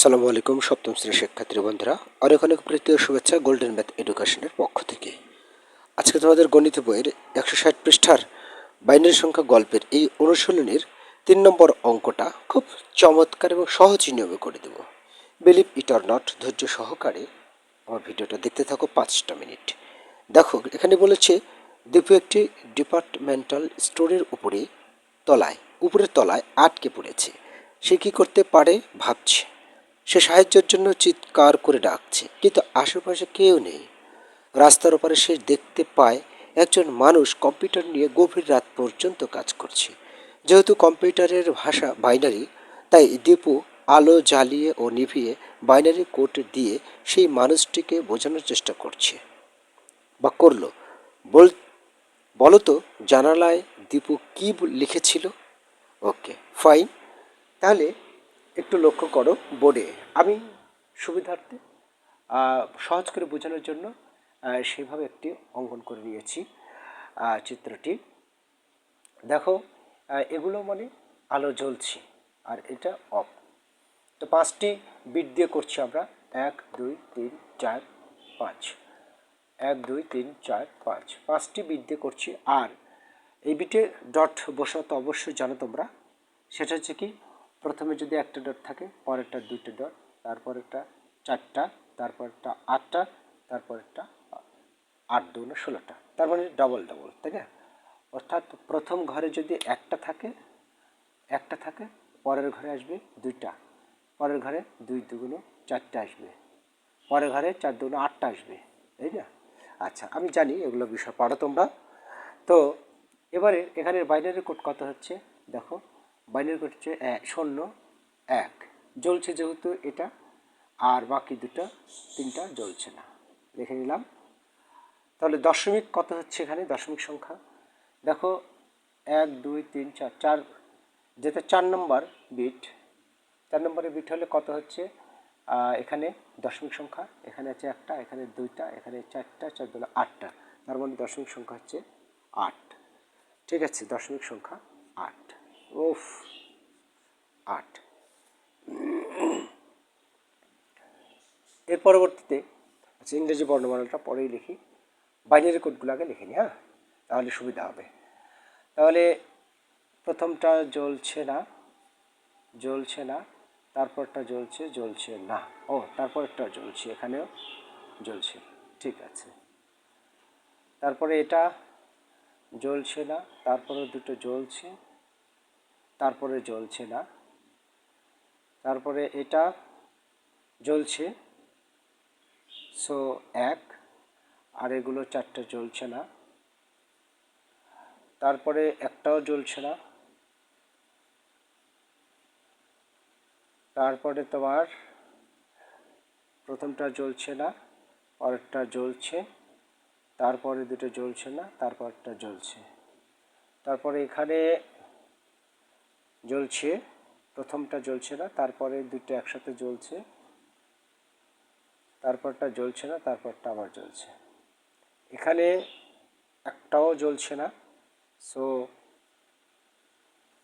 সালামু আলাইকুম, সপ্তম শ্রেণির শিক্ষার্থী বন্ধুরা। অনেক অনেক প্রীতি ও শুভেচ্ছা গোল্ডেন ম্যাথ এডুকেশনের পক্ষ থেকে। আজকে তোমাদের গণিত বইয়ের একশো ষাট পৃষ্ঠার বাইনারি সংখ্যা গল্পের এই অনুশীলনের তিন নম্বর অঙ্কটা খুব চমৎকার এবং সহজ নিয়মে করে দেব। বিলিভ ইট অর নট ধৈর্য সহকারে আমার ভিডিওটা দেখতে থাকো পাঁচটা মিনিট। দেখো, এখানে বলেছে দীপু একটি ডিপার্টমেন্টাল স্টোরের উপরে তলায়, উপরের তলায় আটকে পড়েছে। সে কি করতে পারে? ভাবছে। সে সাহায্যের জন্য চিৎকার করে ডাকছে, কিন্তু আশেপাশে কেউ নেই। রাস্তার ওপারে সে দেখতে পায় একজন মানুষ কম্পিউটার নিয়ে গভীর রাত পর্যন্ত কাজ করছে। যেহেতু কম্পিউটারের ভাষা বাইনারি, তাই দীপু আলো জ্বালিয়ে ও নিভিয়ে বাইনারি কোড দিয়ে সেই মানুষটিকে বোঝানোর চেষ্টা করছে। বা করল। বল, বলো তো, জানালায় দীপু কী লিখেছিল? Okay, fine. তাহলে একটু লক্ষ্য করো বোর্ডে। আমি সুবিধার্থে সহজ করে বোঝানোর জন্য সেভাবে একটি অঙ্কন করে নিয়েছি চিত্রটি। দেখো এগুলো মানে আলো জ্বলছে, আর এটা অফ। তো পাঁচটি বিট দিয়ে করছি আমরা। এক, দুই, তিন, চার, পাঁচ। এক, দুই, তিন, চার, পাঁচ। পাঁচটি বিট দিয়ে করছি, আর এই বিটে ডট বসাতে অবশ্যই জানো তোমরা। সেটা হচ্ছে কি প্রথমে যদি একটা ডট থাকে, পরেরটা দুইটা ডট, তারপরেরটা চারটা তারপরটা আটটা, তারপরেরটা আট দু না ষোলোটা, তার মানে ডবল ডবল তাই না? অর্থাৎ প্রথম ঘরে যদি একটা থাকে একটা থাকে, পরের ঘরে আসবে দুইটা, পরের ঘরে দুই দুগুলো চারটে আসবে, পরের ঘরে চার দুগুলো আটটা আসবে, তাই না? আচ্ছা আমি জানি এগুলো বিষয় পারো তোমরা। তো এবারে এখানের বাইনারি কোড কত হচ্ছে? দেখো বাইনারি কোড হচ্ছে শূন্য, এক। জ্বলছে যেহেতু এটা, আর বাকি দুটো, তিনটা জ্বলছে না। লিখে নিলাম। তাহলে দশমিক কত হচ্ছে এখানে? দশমিক সংখ্যা। দেখো, এক, দুই, তিন, চার চার যেটা চার নম্বর বিট, চার নম্বরের বিট হলে কত হচ্ছে? এখানে দশমিক সংখ্যা, এখানে আছে একটা, এখানে দুইটা, এখানে চারটা, চার দুটো আটটা। তার মানে দশমিক সংখ্যা হচ্ছে আট। ঠিক আছে, দশমিক সংখ্যা আট। উফ, আট। এর পরবর্তীতে আচ্ছা ইংরেজি বর্ণমালাটা পরেই লিখি। বাইনারি কোডগুলো আগে লিখে নিই হ্যাঁ? তাহলে সুবিধা হবে। তাহলে প্রথমটা জ্বলছে না জ্বলছে না, তারপরটা জ্বলছে জ্বলছে না। ও তারপরটা জ্বলছে, এখানেও জ্বলছে। ঠিক আছে। তারপরে এটা জ্বলছে না তারপরে দুটো জ্বলছে। তারপরে জ্বলছে না। তারপরে এটা জ্বলছে। সো, এক, আর এগুলো চারটে জ্বলছে না। তারপরে একটাও জ্বলছে না। তারপরে তোমার প্রথমটা জ্বলছে না, পরেরটা জ্বলছে, তারপরে দুটো জ্বলছে না, তারপরটা জ্বলছে। তারপরে এখানে জ্বলছে, প্রথমটা জ্বলছে না, তারপরে দুটো একসাথে জ্বলছে, তারপরটা জ্বলছে না, তারপরটা আবার জ্বলছে। এখানে একটাও জ্বলছে না সো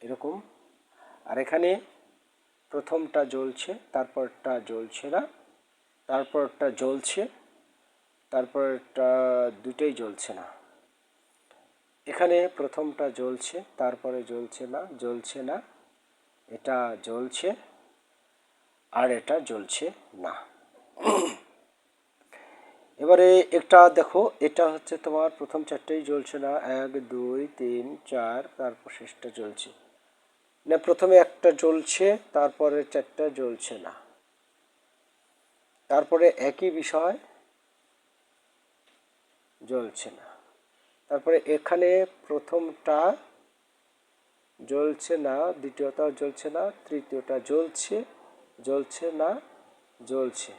এরকম। আর এখানে প্রথমটা জ্বলছে, তারপরটা জ্বলছে না, তারপরটা জ্বলছে, তারপরটা দুটোই জ্বলছে না। এখানে প্রথমটা জ্বলছে, তারপরে জ্বলছে না জ্বলছে না, এটা জ্বলছে, আর এটা জ্বলছে না। এবারে একটা দেখো, এটা হচ্ছে তোমার প্রথম চারটেই জ্বলছে না, এক, দুই, তিন, চার, তারপর শেষটা জ্বলছে। না প্রথমে একটা জ্বলছে, তারপরে চারটা জ্বলছে না। তারপরে একই বিষয় জ্বলছে না। তারপরে এখানে প্রথমটা জ্বলছে না, দ্বিতীয়টাও জ্বলছে না, তৃতীয়টা জ্বলছে জ্বলছে না, জ্বলছে।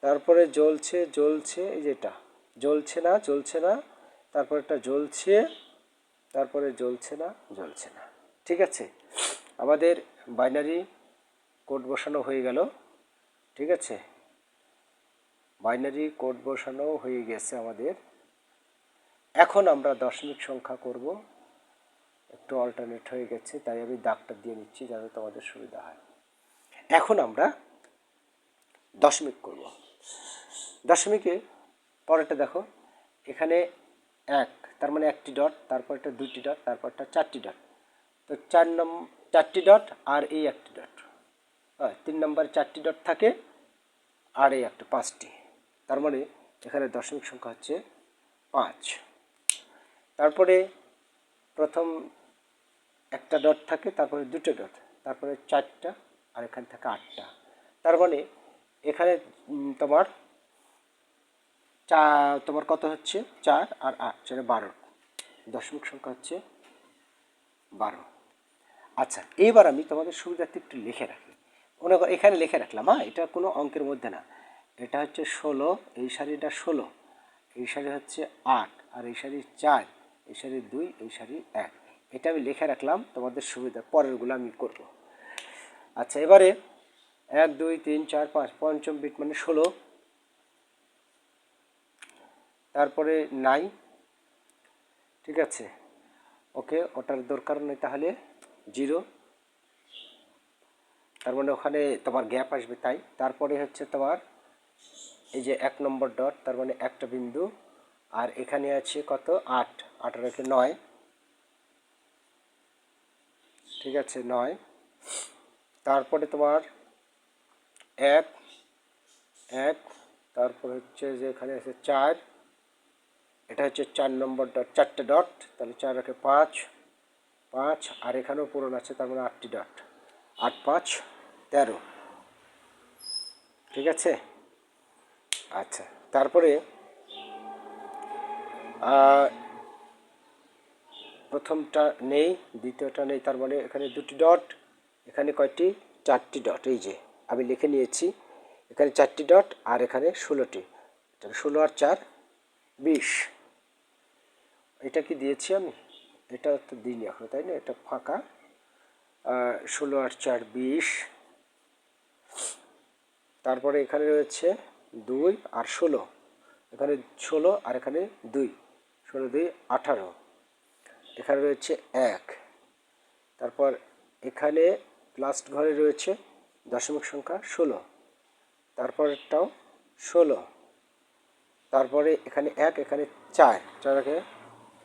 তারপরে জ্বলছে জ্বলছে, এই যেটা জ্বলছে না জ্বলছে না তারপরটা জ্বলছে, তারপরে জ্বলছে না জ্বলছে না। ঠিক আছে? আমাদের বাইনারি কোড বসানো হয়ে গেল। ঠিক আছে? বাইনারি কোড বসানো হয়ে গেছে আমাদের। এখন আমরা দশমিক সংখ্যা করব। একটু অল্টারনেট হয়ে গেছে, তাই আমি দাগটা দিয়ে নিচ্ছি যাতে তোমাদের সুবিধা হয়। এখন আমরা দশমিক করব। দশমিকে পরেরটা দেখো, এখানে এক, তার মানে একটি ডট, তারপরটা দুটি ডট, তারপরটা চারটি ডট। তো চার নম, চারটি ডট আর এই একটি ডট। হয়, তিন নম্বরে চারটি ডট থাকে আর এই একটা, পাঁচটি। তার মানে এখানে দশমিক সংখ্যা হচ্ছে পাঁচ। তারপরে প্রথম একটা ডট থাকে, তারপরে দুটো ডট, তারপরে চারটা, আর এখানে থাকে আটটা। তার মানে এখানে তোমার চা, তোমার কত হচ্ছে? চার আর আট চারে বারো। দশমিক সংখ্যা হচ্ছে বারো। আচ্ছা এইবার আমি তোমাদের সুবিধার্থে একটু লিখে রাখি। মনে এখানে লিখে রাখলাম হ্যাঁ? এটা কোনো অঙ্কের মধ্যে না। এটা হচ্ছে ষোলো, এই শাড়িটা ষোলো, এই শাড়ি হচ্ছে আট, আর এই সারি চার। এই সারি দুই, এই সারি এক। এটা আমি লিখে রাখলাম, তোমাদের সুবিধা। পরেরগুলো আমি করব। আচ্ছা এবারে এক, দুই, তিন, চার, পাঁচ, পঞ্চম বিট মানে ষোলো। তারপরে নাই। ঠিক আছে। ওকে, ওটার দরকার নেই তাহলে। জিরো। তার মানে ওখানে তোমার গ্যাপ আসবে তাই। তারপরে হচ্ছে তোমার এই যে এক নম্বর ডট, তার মানে একটা বিন্দু। আর এখানে আছে কত? আট। আট রেখে নয়। ঠিক আছে, নয়। তারপরে তোমার এক এক, তারপর হচ্ছে যে এখানে আছে চার। এটা হচ্ছে চার নম্বর ডট চারটে ডট তাহলে চার রেখে পাঁচ পাঁচ, আর এখানেও পূরণ আছে, তার মানে আটটি ডট আট, পাঁচ, তেরো। ঠিক আছে? আচ্ছা তারপরে প্রথমটা নেই, দ্বিতীয়টা নেই, তার মানে এখানে দুটি ডট, এখানে কয়টি? চারটি ডট, এই যে আমি লিখে নিয়েছি, এখানে চারটি ডট আর এখানে ষোলোটি। ষোলো আর চার, বিশ। এটা কি দিয়েছি আমি? এটা তো দিইনি এখন, তাই না? এটা ফাঁকা। ষোলো আর চার, বিশ। তারপরে এখানে রয়েছে দুই আর ষোলো। এখানে ষোলো আর এখানে দুই। ষোলো দুই আঠারো। এখানে রয়েছে এক। তারপর এখানে লাস্ট ঘরে রয়েছে দশমিক সংখ্যা ষোলো। তারপরেরটাও ষোলো। তারপরে এখানে এক, এখানে চার চার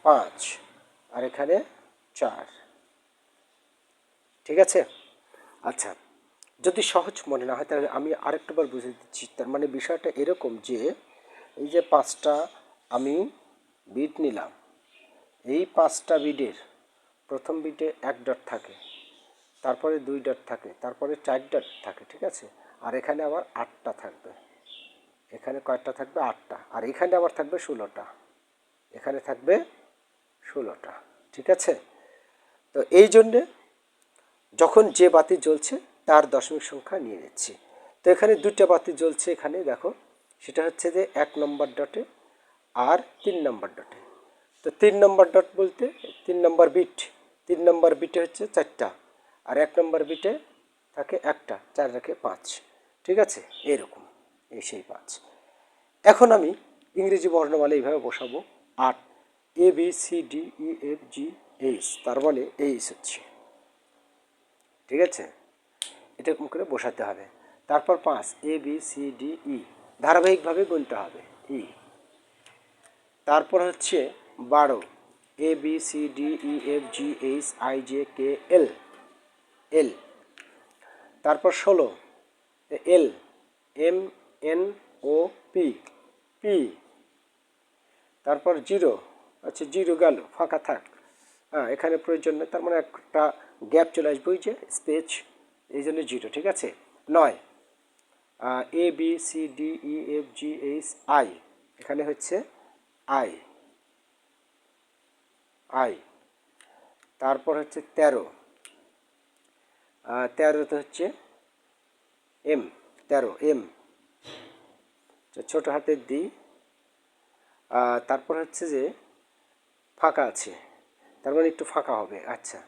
পাঁচ, আর এখানে চার। ঠিক আছে? আচ্ছা যদি সহজ মনে না হয়, তাহলে আমি আরেকটাবার বুঝে দিচ্ছি। তার মানে বিষয়টা এরকম যে, এই যে পাঁচটা আমি বিট নিলাম এই পাঁচটা বিডের প্রথম বিটে এক ডট থাকে, তারপরে দুই ডট থাকে, তারপরে চার ডট থাকে, ঠিক আছে? আর এখানে আবার আটটা থাকবে। এখানে কয়টা থাকবে? আটটা। আর এখানে আবার থাকবে ষোলোটা। এখানে থাকবে ষোলোটা, ঠিক আছে? তো এই জন্যে যখন যে বাতি জ্বলছে তার দশমিক সংখ্যা নিয়ে নিচ্ছি। তো এখানে দুটা বাতি জ্বলছে এখানে, দেখো, সেটা হচ্ছে যে এক নম্বর ডটে আর তিন নম্বর ডটে। তো তিন নম্বর ডট বলতে তিন নম্বর বিট তিন নম্বর বিটে হচ্ছে চারটা, আর এক নম্বর বিটে থাকে একটা, চার রেখে পাঁচ, ঠিক আছে? এরকম, এই সেই পাঁচ। এখন আমি ইংরেজি বর্ণমালা এইভাবে বসাবো। আট A B C D E F G H তার মানে এইচ হচ্ছে। ঠিক আছে? এরকম করে বসাতে হবে। তারপর পাঁচ A B C D E ধারাবাহিকভাবে গুনতে হবে। ই তারপর হচ্ছে বারো। A B C D E F G H I J K L L তারপর ষোলো। L M N O P P তারপর জিরো। আচ্ছা জিরো গেল। ফাঁকা থাক। হ্যাঁ এখানে প্রয়োজন নেই। তার মানে একটা গ্যাপ চলে আসবে ওই যে স্পেচ। এই জন্য জিরো, ঠিক আছে? নয়। A B C D E F G H I এখানে হচ্ছে আই আই তারপর হচ্ছে তেরো। তেরোতে হচ্ছে এম, তেরো, এম। ছোট হাতের দি। তারপর হচ্ছে যে ফাঁকা আছে। তার মানে একটু ফাঁকা হবে। আচ্ছা।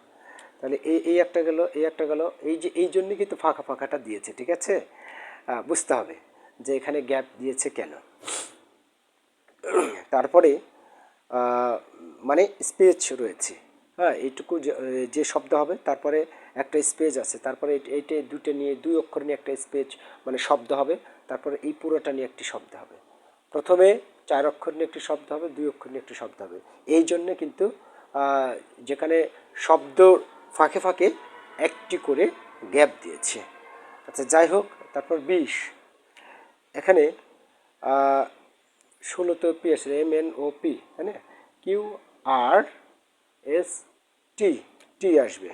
তাহলে এই এই একটা গেল, এই একটা গেল। এই যে, এই জন্যই কিন্তু ফাঁকা ফাঁকাটা দিয়েছে, ঠিক আছে? বুঝতে হবে যে এখানে গ্যাপ দিয়েছে কেন। তারপরে মানে স্পেচ রয়েছে। হ্যাঁ এইটুকু যে- শব্দ হবে, তারপরে একটা স্পেস আছে, তারপরে এই- এইটা দুটো নিয়ে, দুই অক্ষর নিয়ে একটা স্পেস মানে শব্দ হবে, তারপরে এই পুরোটা নিয়ে একটি শব্দ হবে। প্রথমে চার অক্ষর নিয়ে একটি শব্দ হবে, দুই অক্ষর নিয়ে একটি শব্দ হবে। এই জন্য কিন্তু যেখানে শব্দ ফাঁকে ফাঁকে একটি করে গ্যাপ দিয়েছে। আচ্ছা যাই হোক, তারপর বিশ। এখানে ষোলোতে পি আছে এম এন ও পি না? Q R S T T আসবে।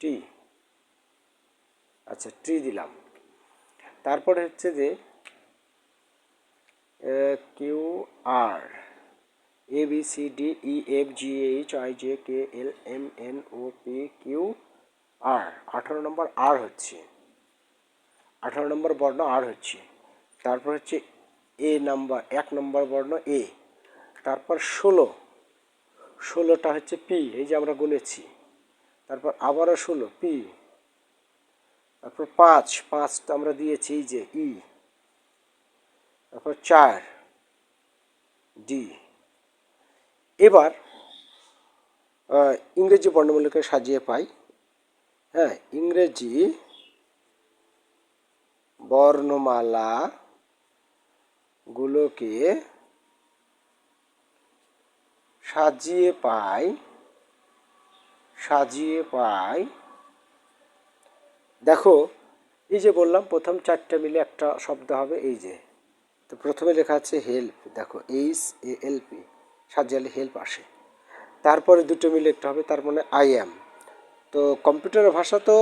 টি আচ্ছা টি দিলাম। তারপরে হচ্ছে যে Q R A B C D E F G H I J K L M N O P Q R আঠারো নম্বর আর হচ্ছে। আঠারো নম্বর বর্ণ আর হচ্ছে। তারপর হচ্ছে এ নাম্বার এক নম্বর বর্ণ এ তারপর ষোলো। ষোলোটা হচ্ছে পি এই যে আমরা গুনেছি। তারপর আবারও ষোলো পি তারপর পাঁচ, পাঁচটা আমরা দিয়েছি, এই যে ই তারপর চার ডি এবার ইংরেজি বর্ণমালাকে সাজিয়ে পাই। হ্যাঁ ইংরেজি বর্ণমালা গুলোকে সাজিয়ে পাই সাজিয়ে পাই। দেখো, এই যে বললাম, প্রথম চারটে মিলে একটা শব্দ হবে, এই যে। তো প্রথমে লেখা আছে হেল্প দেখো এইচ এ এল পি সাজিয়ালে হেল্প আসে। তারপরে দুটো মিলে একটা হবে, তার মানে আই অ্যাম তো কম্পিউটারের ভাষা তো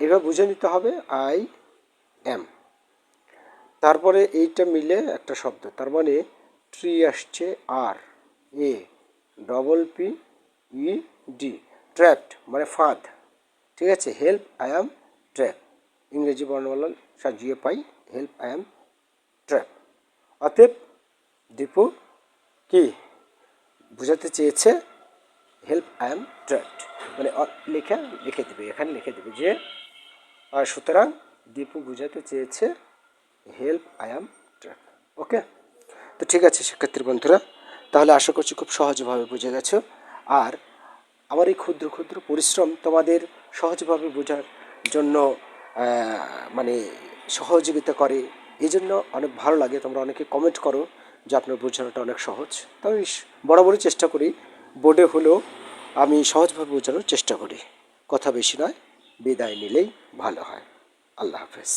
এভাবে বুঝে নিতে হবে আই অ্যাম তারপরে এইটা মিলে একটা শব্দ, তার মানে ট্রি আসছে R, A, double P, E, D, trapped মানে ফাঁদ, ঠিক আছে? হেল্প, আই অ্যাম ট্র্যাপ, ইংরেজি বর্ণমালা সাজিয়ে পাই, হেল্প, আই অ্যাম ট্র্যাপ। অতএব দীপু কি বোঝাতে চেয়েছে? হেল্প, আই অ্যাম ট্র্যাপড মানে লেখা, লিখে দেবে, এখানে লিখে দেবে যে সুতরাং দীপু বোঝাতে চেয়েছে হেল্প আই অ্যাম ওকে তো ঠিক আছে শিক্ষার্থী বন্ধুরা। তাহলে আশা করছি খুব সহজভাবে বুঝে গেছো। আর আমার এই ক্ষুদ্র ক্ষুদ্র পরিশ্রম তোমাদের সহজভাবে বোঝার জন্য মানে সহযোগিতা করে, এই জন্য অনেক ভালো লাগে। তোমরা অনেকে কমেন্ট করো যে আপনার বোঝানোটা অনেক সহজ। তো আমি বরাবরই চেষ্টা করি। বোর্ডে হলেও আমি সহজভাবে বোঝানোর চেষ্টা করি। কথা বেশি নয়, বিদায় নিলেই ভালো হয়। আল্লাহ হাফেজ।